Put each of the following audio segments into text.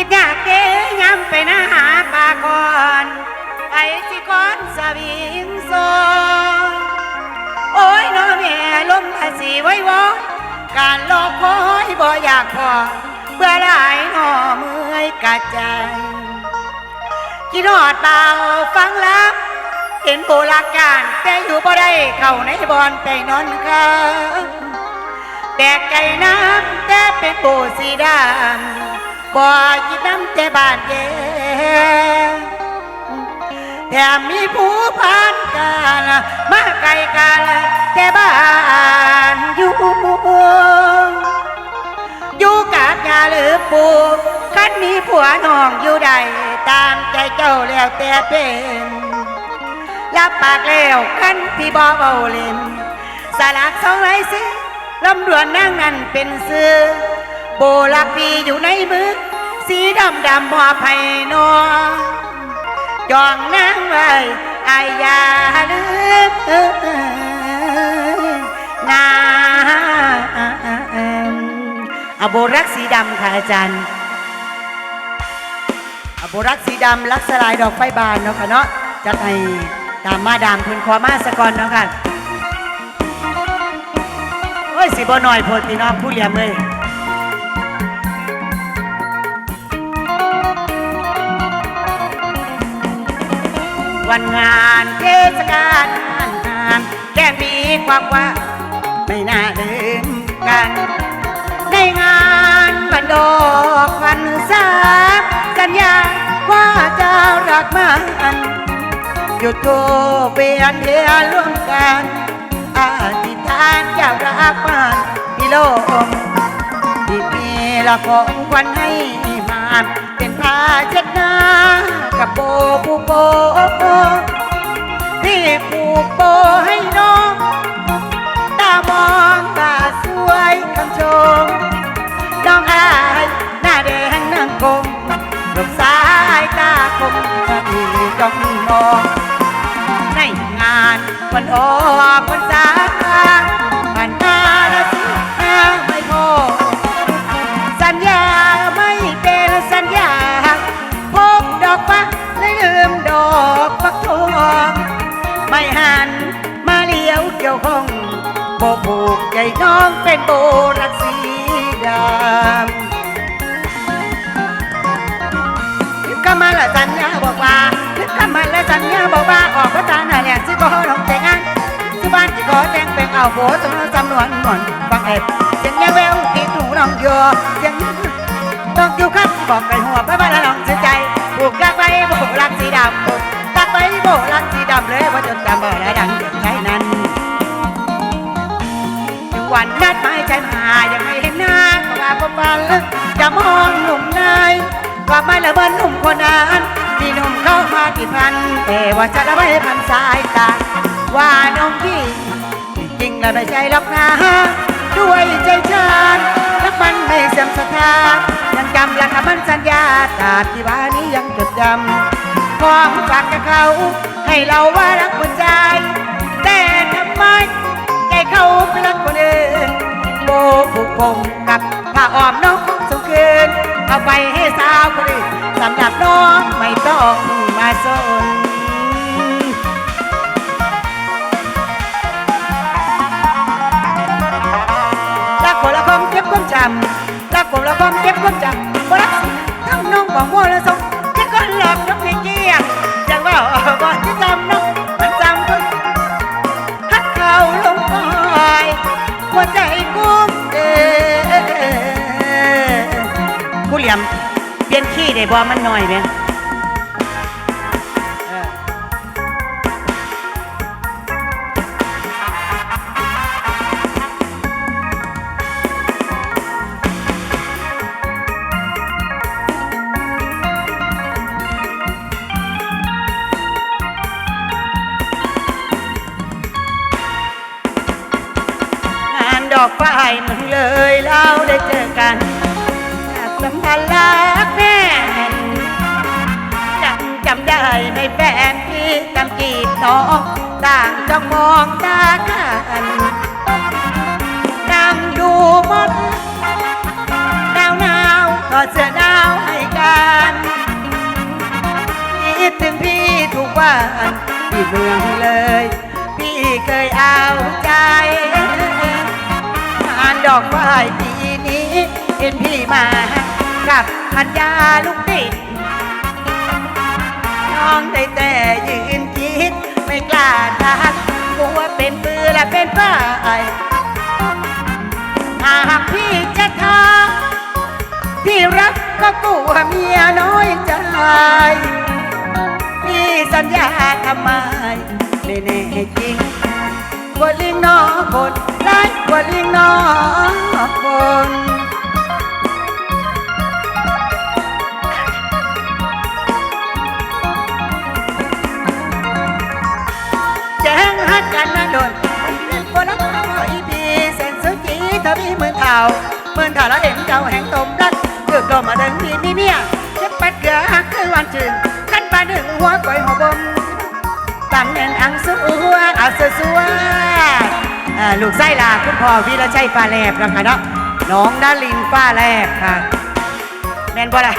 คิดอยากเกย้ำไปหน้าหาปาก่อนไอ้สิก้อนสวิงโซโอ้ยน้อแม่ลมอาสีไว้วอการรอคอยบ่อยากพอเบื่อหลายหนอเมื่อยกะใจกินอดเปล่าฟังลับเห็นโบราณการแต่อยู่บ่ได้เข้าในบอนไปนอนค้างแบกไก่น้ำแต่เป็นโบสีดำ บ่ยิน้ำแต่บานเย็นแถมมีผู้ผ่านกาลมาไกลกาลแต่บ้านอยู่อยู่กาดยาหรือปูคันมีผัวน้องอยู่ใดตามใจเจ้าแล้วแต่เป็นรับปากแล้วคันที่บ่เบาเล่นสลักสองไรสิลำดวนนางนั้นเป็นซื้อ โบลักปีอยู่ในมือสีดำดำมอไผ่นอจองนางไว้อายอยาลืมนาอโบรักสีดำค่ะอาจารย์อโบรักสีดำลักสลายดอกไฟบานเนาะค่ะเนาะจัดให้ตามมาดามเพื้นขอมาสะก่อนเนาะค่ะโอ้ยสิบ่หน่อยโพดพี่น้องผู้เลี้ยงเลย วันงานเทศกาลงานงานแค่มีความว่าไม่น่าลืมกัน ในงานบันดอกพันสาสัญญาว่าจะรักมันหยุดโทเปลี่ยนเดียร่วมกันอธิษฐานจะรักมันพี่โลกที่มีละของควันให้ มาเป็นผ้าเช็ดหน้ากับโบผูโบที่ผูกโบให้น้องตามองตาสวยคำชมน้องอายหน้าแดงนางกงลมสายตาคมที่จ้องมองในงานวันออกวันสา ยวเกี่ยวข้องโบผูกใจน้องเป็นโบรักสีดำก็มาละสัญญาบอกว่าก็มาละสัญญาบอกว่าออกก็ตาหน่ะเนี่ยสิก็ลงแต่งงานที่บ้านที่ขอแต่งเป็นเอาโบสำนวนจำนวนหมอนฟังเอ็ดเสียงยาแววที่ถูน้องโยเสียงต้องอยู่ครับบอกไปหัวไปบ้านน้องเสียใจผูกรักไปโบรักสีดำผูกรักไปโบรักสีดำเลยว่าจนจำบ่ ว่าไม่ละเบินหนุ่มคนนั้นที่หนุ่มเข้ามากี่พันแต่ว่าจะได้ไม่พันสายตาว่าน้องพี่จริงแล้วไม่ใช่หรอกนะด้วยใจฉันรักมันไม่เสื่อมศรัทธายังจำและคำมันสัญญาตราที่ว่านี้ยังจดจำความฝากกับเขา ให้เราว่ารักหัวใจ แต่ทำไมใจเขาไปรักคนอื่นโบผูกพงกับผ้าอ้อมน้องส่งคืน เอาไปให้สาวคนอื่นสำหรับน้องไม่ต้องมาสนรักคนละคมเก็บความจำรักคนละคมเก็บความจำบ่รักทั้งน้องบอกว่าละสงแค่คนหลอกน้องเพียงเกียงจังว่าบ่ที่จ ได้บ่มันหน่อยไหมเอองานดอกไฟมึงเลยเราได้เจอกันอยากสัมพันธ์รัก ที่ตามจีบน้องต่างจ้องมองตากันนั่งดูมดหนาวหนาวก็เสื้อหนาวให้กันคิดถึงพี่ทุกวันที่เมืองเลย พี่เคยเอาใจงานดอกไม้ปีนี้เห็นพี่มากับพันยาลูกติดน้องได้แต่ยืน ไม่กล้าทักกลัวเป็นปืนและเป็นฝ้ายหากพี่จะทำพี่รักก็กลัวเมียน้อยใจพี่สัญญาทำไมไม่แน่จริงกว่าลิงนองคนร้ายกว่าลิงนองคน สุจีเหมือนเท่าหมือนเท่าแล้วเห็นเจ้าแห่งตมรักเกือบโดนมาดึงมีมีเมียเจ็บปัดเกลือฮักคือวันจืนขั้นปลาดึงหัวก้อยหัวบมตังเงินอังสัวอาเสสัวลูกไส้ลาคุณพ่อวีรชัยฟ้าแลบนะคะเนาะน้องดาลินฟ้าแลบค่ะแมนบ่ล่ะ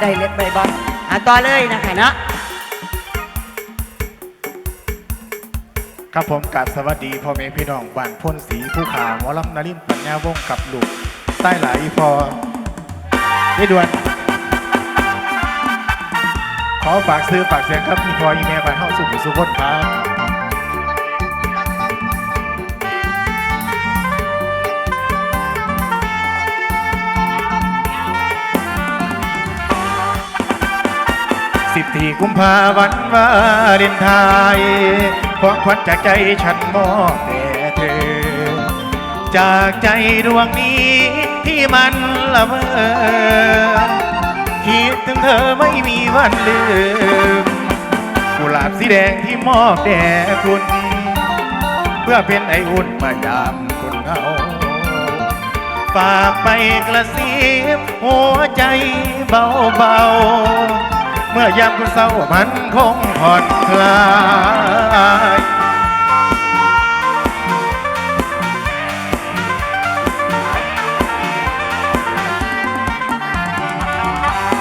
ได้เล็บใบบอลอะต่อเลยนะคะเนาะครับผมกราบสวัสดีพ่อแม่พี่น้องบ้านพ้นสีผู้ขาวหมอลำนารินปัญญาวงกับลูกใต้หลายพอได้ด่วน ขอฝากซื้อฝากเสียงครับพี่พออีเมลบ้านเฮาสุขสุขคนครับ สิบสี่กุมภาวันวาเรนไทยของขวัญจากใจฉันมอบแด่เธอ จากใจดวงนี้ที่มันละเมอคิดถึงเธอไม่มีวันลืมกุหลาบสีแดงที่มอบแด่คุณ เพื่อเป็นไออุ่นมายามคุณเอาฝากไปกระซิบหัวใจเบาๆ เมื่อยามคุณเศร้ามันคงผ่อนคลาย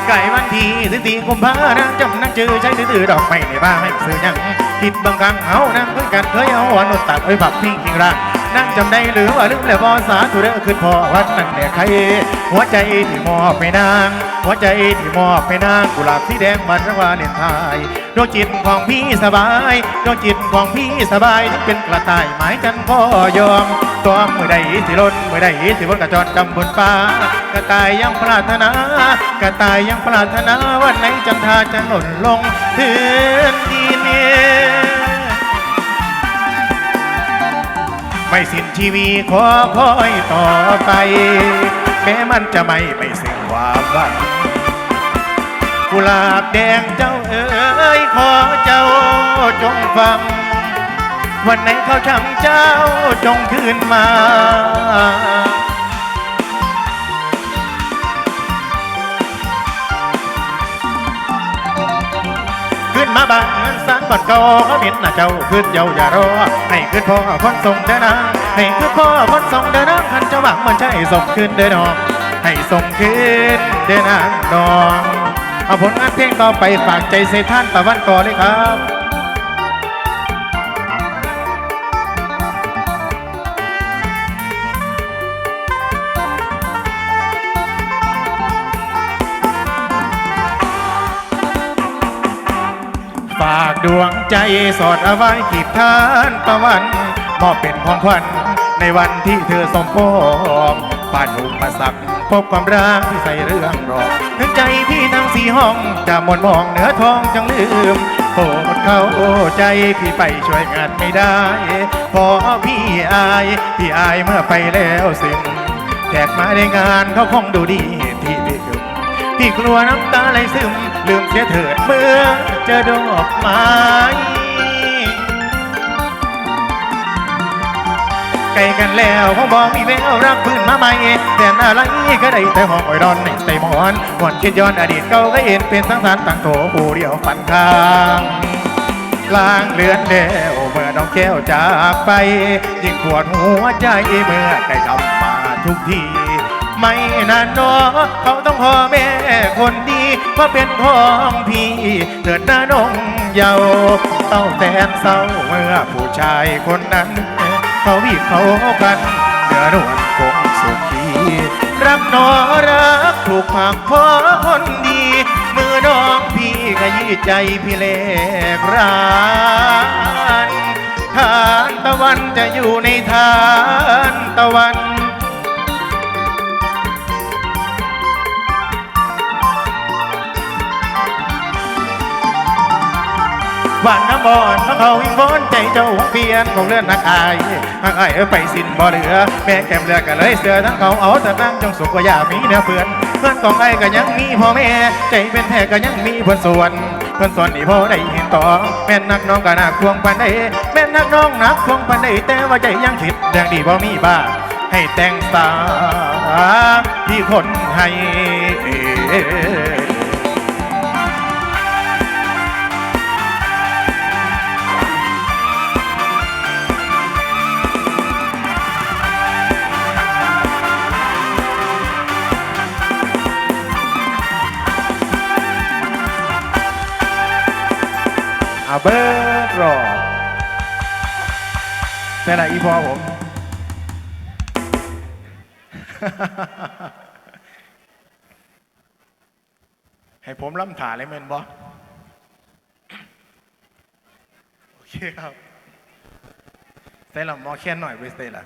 ไก่วันทีสิตีกุมภานางจำนางจือใช้ถือดอกไม้ในบ้านไม่ซื้อยังคิดบางครั้งเฮานางเพื่อกันเคยเอาหวานอดตัดไว้ผักพิงกิงรัก นางจำได้หรือว่าลืมแล้วบอสาธุเด้อขึ้นพอวันนั้นแหละใคร หัวใจที่มอบไปนาง หัวใจที่มอบไปนางกุหลาบสีแดงมันระวาเลนไทยดวงจิตของพี่สบายดวงจิตของพี่สบายถึงเป็นกระต่ายหมายกันก็ยอมตัวมือใดสิล้นมือใดสิบนกระจอดจำบนฟ้ากระต่ายยังปรารถนากระต่ายยังปรารถนาวันไหนจำทาจะหล่นลงพื้นดิ ไม่สิ้นชีวีขอคอยต่อไป แม้มันจะไม่ไปสิ้นความหวังกุหลาบแดงเจ้าเอ๋ยขอเจ้าจงฟัง วันไหนเขาช่างเจ้าจงคืนมาขึ้นมาบ้าง สารบัดเก่าเขาเห็นหน้าเจ้าขึ้นเยาอย่ารอ ให้ขึ้นพ่อคนส่งเดินนะให้ขึ้นพ่อคนส่งเดินนางขันเจ้าหวังมันใช่ส่งขึ้นเดินนองให้ส่งขึ้นเดินนางนองเอาผลงานเพลงต่อไปฝากใจใส่ท่านตะวันก่อนเลยครับ ดวงใจสอดเอาไว้ขีดทานตะวันมอบเป็นของขวัญในวันที่เธอสมปองป่านหุมประสักพบความรักที่ใส่เรื่องรอถึงใจพี่ทั้งสี่ห้องจะหมดมองเหนือท้องจังลืมโปรดเข้าใจพี่ไปช่วยงานไม่ได้พอพี่อาย พี่อายเมื่อไปแล้วสิ้นแขกมาในงานเขาคงดูดี พี่กลัวน้ำตาไหลซึม ลืมเสียเถิดเมื่อเจอดอกไม้ไกลกันแล้วคงบอกมีแววรักพื้นมาใหม่แต่นอะไรก็ได้แต่ห้องอ้อยดอนในใจหมอนหวนคิดย้อนอดีตเก่าก็เห็นเป็นสังสารต่างโถผู้เดียวฝันค้างกลางเลือนเดวเมื่อน้องแก้วจากไป ยิ่งปวดหัวใจเมื่อใกล้ทำมาทุกที ไม่นานนอเขาต้องพ่อแม่คนดีมาะเป็นของพี่เถิดหน้านงเยาวเศร้าแสนเศร้าเมื่อผู้ชายคนนั้น เขาวีบเขากันเดือนวันคงสุขีรักนอรักถูกผักพ่อคนดี มือน้องพี่ก็ยืดใจพี่เลกรานทานตะวันจะอยู่ในทานตะวัน หวานน้ำบอนของเขาวิงวอนใจเจ้าเปลี่ยนของเลือนนักอายหักอายเออไปสิ้นบ่เหลือ แม่แก้มเลือก็เลยเสือทั้งเขาเอาแต่นั่งจงสุขกว่าอย่ามีเนื้อเพื่อนเพื่อนของไอ้ก็ยังมีพ่อแม่ ใจเป็นแท้ก็ยังมีเพื่อนส่วน เพื่อนส่วนนี่พ่อได้เห็นต่อแม่นักน้องก็นักควงปันได้แม่นักน้องนักควงปันได้แต่ว่าใจยังคิดเรื่องดีบ่มีบ้าให้แต่งสาที่คนให้ เบิร์ดรอแต่ละอีพอผม ให้ผมล่ำถาเลยเมนบอโอเคครับใส่ลำมอแค่หน่อยไปเสร็จละ